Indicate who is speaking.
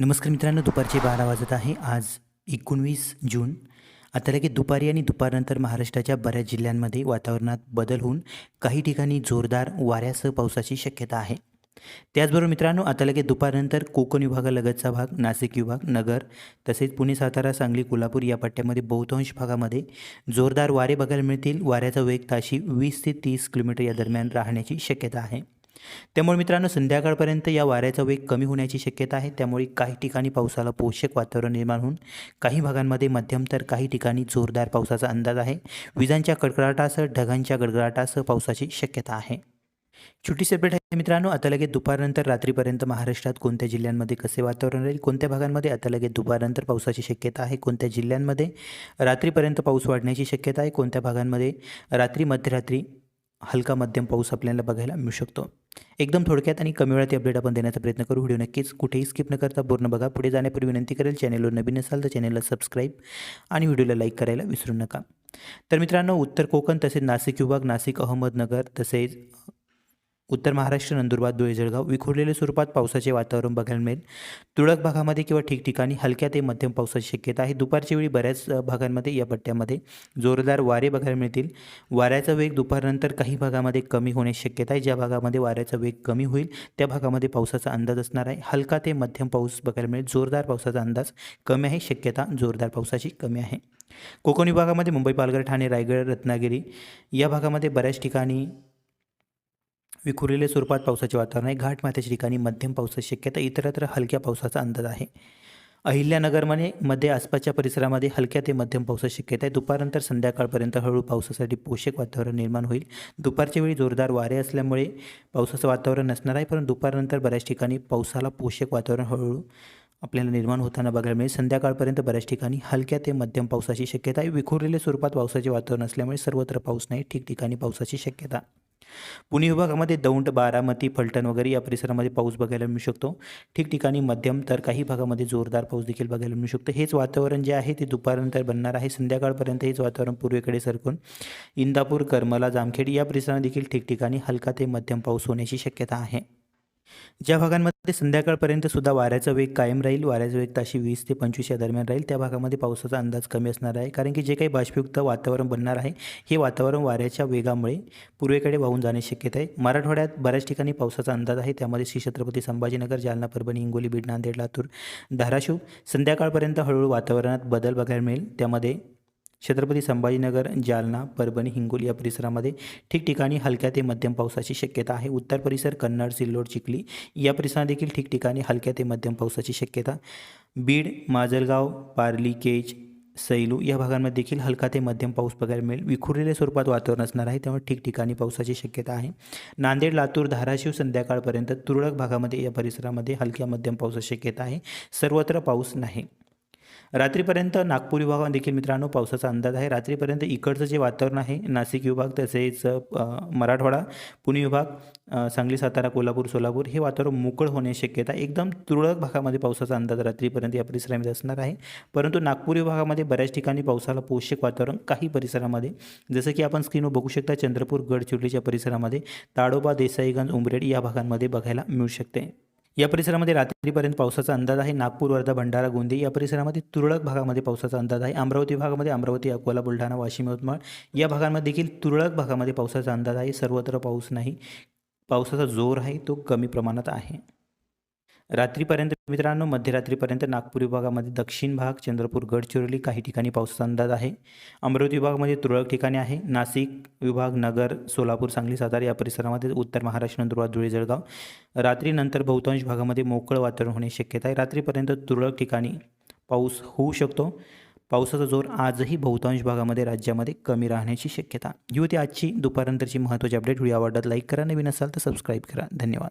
Speaker 1: नमस्कार मित्रांनो दुपारचे बारा वाजत आहे. आज एकोणवीस जून. आता लगेच दुपारी आणि दुपारनंतर महाराष्ट्राच्या बऱ्याच जिल्ह्यांमध्ये वातावरणात बदल होऊन काही ठिकाणी जोरदार वाऱ्यासह पावसाची शक्यता आहे. त्याचबरोबर मित्रांनो आता लगेच दुपारनंतर कोकण विभागालगतचा भाग नाशिक विभाग नगर तसेच पुणे सातारा सांगली कोल्हापूर या पट्ट्यामध्ये बहुतांश भागामध्ये जोरदार वारे बघायला मिळतील. वाऱ्याचा वेग ताशी वीस ते तीस किलोमीटर या दरम्यान राहण्याची शक्यता आहे. त्यामुळे मित्रांनो संध्याकाळपर्यंत या वाऱ्याचा वेग कमी होण्याची शक्यता आहे. त्यामुळे काही ठिकाणी पावसाला पोषक वातावरण निर्माण होऊन काही भागांमध्ये मध्यम तर काही ठिकाणी जोरदार पावसाचा अंदाज आहे. विजांच्या कडकडाटासह ढगांच्या गडगडाटासह पावसाची शक्यता आहे. छोटी सेपरेट आहे मित्रांनो आता लगेच दुपारनंतर रात्रीपर्यंत महाराष्ट्रात कोणत्या जिल्ह्यांमध्ये कसे वातावरण राहील कोणत्या भागांमध्ये आता लगेच दुपारनंतर पावसाची शक्यता आहे. कोणत्या जिल्ह्यांमध्ये रात्रीपर्यंत पाऊस वाढण्याची शक्यता आहे कोणत्या भागांमध्ये रात्री मध्यरात्री हलका मध्यम पाऊस आपल्याला बघायला मिळू शकतो. एकदम थोडक्यात आणि कमी वेळात अपडेट आपण देण्याचा प्रयत्न करू. व्हिडिओ नक्कीच कुठेही स्किप न करता पूर्ण बघा. पुढे जाण्यापूर्वी विनंती करेल चॅनेलवर नवीन असाल तर चॅनेलला सबस्क्राईब आणि व्हिडिओला लाईक करायला विसरू नका. तर मित्रांनो उत्तर कोकण तसेच नाशिक विभाग नाशिक अहमदनगर तसेच उत्तर महाराष्ट्र नंदुरबार धुळे जळगाव विखुरलेल्या स्वरूपात पावसाचे वातावरण बघायला मिळेल. तुरळक भागामध्ये किंवा ठिकठिकाणी हलक्या ते मध्यम पावसाची शक्यता आहे. दुपारच्या वेळी बऱ्याच भागांमध्ये या पट्ट्यामध्ये जोरदार वारे बघायला मिळतील. वाऱ्याचा वेग दुपारनंतर काही भागामध्ये कमी होण्याची शक्यता आहे. ज्या भागामध्ये वाऱ्याचा वेग कमी होईल त्या भागामध्ये पावसाचा अंदाज असणार आहे. हलका ते मध्यम पाऊस बघायला मिळेल. जोरदार पावसाचा अंदाज कमी आहे. शक्यता जोरदार पावसाची कमी आहे. कोकण विभागामध्ये मुंबई पालघर ठाणे रायगड रत्नागिरी या भागामध्ये बऱ्याच ठिकाणी विखुरलेल्या स्वरूपात पावसाचे वातावरण आहे. घाटमाथ्याच्या ठिकाणी मध्यम पावसाची शक्यता इतरत्र हलक्या पावसाचा अंदाज आहे. अहिल्यानगरमध्ये मध्ये आसपासच्या परिसरामध्ये हलक्या ते मध्यम पावसाची शक्यता आहे. दुपारनंतर संध्याकाळपर्यंत हळूहळू पावसासाठी पोषक वातावरण निर्माण होईल. दुपारच्या वेळी जोरदार वारे असल्यामुळे पावसाचं वातावरण नसणार आहे परंतु दुपारनंतर बऱ्याच ठिकाणी पावसाला पोषक वातावरण हळूहळू आपल्याला निर्माण होताना बघायला मिळेल. संध्याकाळपर्यंत बऱ्याच ठिकाणी हलक्या ते मध्यम पावसाची शक्यता आहे. विखुरलेल्या स्वरूपात पावसाचे वातावरण असल्यामुळे सर्वत्र पाऊस नाही ठिकठिकाणी पावसाची शक्यता. पुणे विभागामध्ये दौंड बारामती फलटण वगैरे या परिसरामध्ये पाऊस बघायला मिळू शकतो. ठिकठिकाणी मध्यम तर काही भागामध्ये जोरदार पाऊस देखील बघायला मिळू शकतो. हेच वातावरण जे आहे ते दुपारनंतर बनणार आहे. संध्याकाळपर्यंत हेच वातावरण पूर्वेकडे सरकून इंदापूर करमला जामखेड या परिसरात देखील ठिकठिकाणी हलका ते मध्यम पाऊस होण्याची शक्यता आहे. ज्या भागांमध्ये संध्याकाळपर्यंत सुद्धा वाऱ्याचा वेग कायम राहील वाऱ्याचा वेग ताशी वीस ते पंचवीस या दरम्यान राहील. त्या भागामध्ये पावसाचा अंदाज कमी असणार आहे. कारण की जे काही बाष्पयुक्त वातावरण बनणार आहे हे वातावरण वाऱ्याच्या वेगामुळे पूर्वेकडे वाहून जाण्याची शक्यता आहे. मराठवाड्यात बऱ्याच ठिकाणी पावसाचा अंदाज आहे. त्यामध्ये श्री छत्रपती संभाजीनगर जालना परभणी हिंगोली बीड नांदेड लातूर धाराशिव संध्याकाळपर्यंत हळूहळू वातावरणात बदल बघायला मिळेल. त्यामध्ये छत्रपती संभाजीनगर जालना परभणी हिंगोली या परिसरामध्ये ठिकठिकाणी हलक्या ते मध्यम पावसाची शक्यता आहे. उत्तर परिसर कन्नड सिल्लोड चिखली या परिसरात देखील ठिकठिकाणी हलक्या ते मध्यम पावसाची शक्यता. बीड माजलगाव पारली केज सैलू या भागांमध्ये देखील हलका ते मध्यम पाऊस बघायला मिळेल. विखुरलेल्या स्वरूपात वातावरण असणार आहे त्यामुळे ठिकठिकाणी पावसाची शक्यता आहे. नांदेड लातूर धाराशिव संध्याकाळपर्यंत तुरळक भागामध्ये या परिसरामध्ये हलक्या मध्यम पावसाची शक्यता आहे. सर्वत्र पाऊस नाही. रात्रीपर्यंत नागपूर विभागात देखील मित्रांनो पावसाचा अंदाज आहे. रात्रीपर्यंत इकडचं जे वातावरण आहे नाशिक विभाग तसेच मराठवाडा पुणे विभाग सांगली सातारा कोल्हापूर सोलापूर हे वातावरण मोकळ होण्याची शक्यता एकदम तुरळक भागामध्ये पावसाचा अंदाज रात्रीपर्यंत या परिसरामध्ये असणार आहे. परंतु नागपूर विभागामध्ये बऱ्याच ठिकाणी पावसाला पोषक वातावरण काही परिसरामध्ये जसं की आपण स्क्रीनवर बघू शकता चंद्रपूर गडचिरोलीच्या परिसरामध्ये ताडोबा देसाईगंज उमरेड या भागांमध्ये बघायला मिळू शकते. या परिसरामध्ये रात्रीपर्यंत पावसाचा अंदाज आहे. नागपूर वर्धा भंडारा गोंदिया या परिसरामध्ये तुरळक भागामध्ये पावसाचा अंदाज आहे. अमरावती भागामध्ये अमरावती अकोला बुलढाणा वाशिम यवतमाळ या भागांमध्ये देखील तुरळक भागामध्ये पावसाचा अंदाज आहे. सर्वत्र पाऊस नाही. पावसाचा जोर आहे तो कमी प्रमाणात आहे. रात्रीपर्यंत मित्रांनो मध्यरात्रीपर्यंत नागपूर विभागामध्ये दक्षिण भाग चंद्रपूर गडचिरोली काही ठिकाणी पावसाचा अंदाज आहे. अमरावती विभागामध्ये तुरळक ठिकाणी आहे. नाशिक विभाग नगर सोलापूर सांगली सातारा या परिसरामध्ये उत्तर महाराष्ट्र नंदुरबार धुळे जळगाव. रात्रीनंतर बहुतांश भागामध्ये मोकळं वातावरण होण्याची शक्यता आहे. रात्रीपर्यंत तुरळक ठिकाणी पाऊस होऊ शकतो. पावसाचा जोर आजही बहुतांश भागामध्ये राज्यामध्ये कमी राहण्याची शक्यता ही होती आजची दुपारनंतरची महत्त्वाची अपडेट व्हिडिओ आवडत लाईक करा. नवीन असाल तर सबस्क्राईब करा. धन्यवाद.